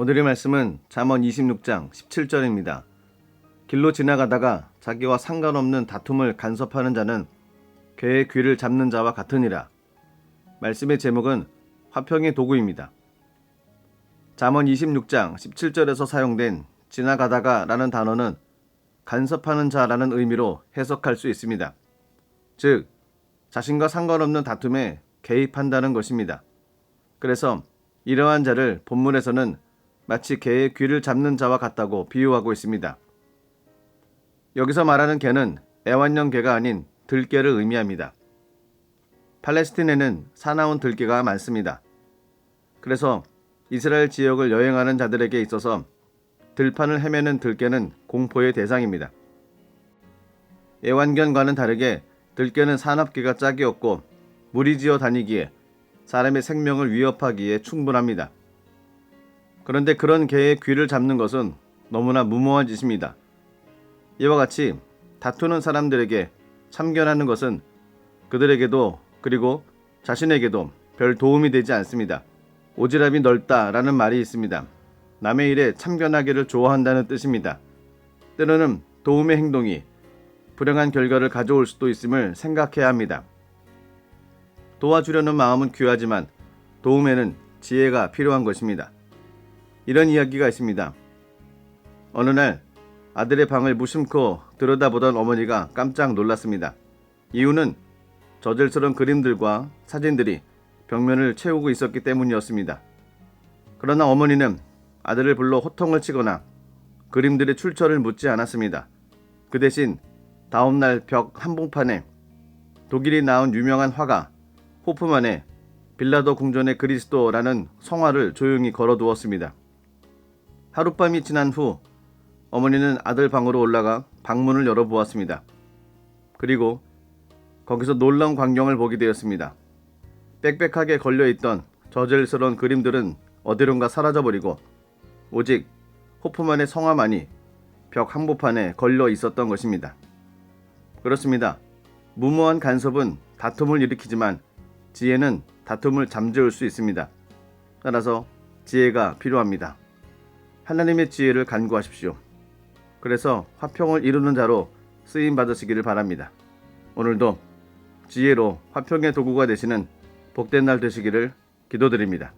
오늘의 말씀은 잠언 26장 17절입니다. 길로 지나가다가 자기와 상관없는 다툼을 간섭하는 자는 개의 귀를 잡는 자와 같으니라. 말씀의 제목은 화평의 도구입니다. 잠언 26장 17절에서 사용된 지나가다가 라는 단어는 간섭하는 자라는 의미로 해석할 수 있습니다. 즉, 자신과 상관없는 다툼에 개입한다는 것입니다. 그래서 이러한 자를 본문에서는 마치 개의 귀를 잡는 자와 같다고 비유하고 있습니다. 여기서 말하는 개는 애완용 개가 아닌 들개를 의미합니다. 팔레스틴에는 사나운 들개가 많습니다. 그래서 이스라엘 지역을 여행하는 자들에게 있어서 들판을 헤매는 들개는 공포의 대상입니다. 애완견과는 다르게 들개는 산업계가 짝이 없고 무리지어 다니기에 사람의 생명을 위협하기에 충분합니다. 그런데 그런 개의 귀를 잡는 것은 너무나 무모한 짓입니다. 이와 같이 다투는 사람들에게 참견하는 것은 그들에게도 그리고 자신에게도 별 도움이 되지 않습니다. 오지랖이 넓다라는 말이 있습니다. 남의 일에 참견하기를 좋아한다는 뜻입니다. 때로는 도움의 행동이 불행한 결과를 가져올 수도 있음을 생각해야 합니다. 도와주려는 마음은 귀하지만 도움에는 지혜가 필요한 것입니다. 이런 이야기가 있습니다. 어느 날 아들의 방을 무심코 들여다보던 어머니가 깜짝 놀랐습니다. 이유는 저질스러운 그림들과 사진들이 벽면을 채우고 있었기 때문이었습니다. 그러나 어머니는 아들을 불러 호통을 치거나 그림들의 출처를 묻지 않았습니다. 그 대신 다음날 벽 한복판에 독일이 낳은 유명한 화가 호프만의 빌라도 궁전의 그리스도라는 성화를 조용히 걸어두었습니다. 하룻밤이 지난 후 어머니는 아들 방으로 올라가 방문을 열어보았습니다. 그리고 거기서 놀라운 광경을 보게 되었습니다. 빽빽하게 걸려있던 저질스러운 그림들은 어디론가 사라져버리고 오직 호프만의 성화만이 벽 한복판에 걸려 있었던 것입니다. 그렇습니다. 무모한 간섭은 다툼을 일으키지만 지혜는 다툼을 잠재울 수 있습니다. 따라서 지혜가 필요합니다. 하나님의 지혜를 간구하십시오. 그래서 화평을 이루는 자로 쓰임 받으시기를 바랍니다. 오늘도 지혜로 화평의 도구가 되시는 복된 날 되시기를 기도드립니다.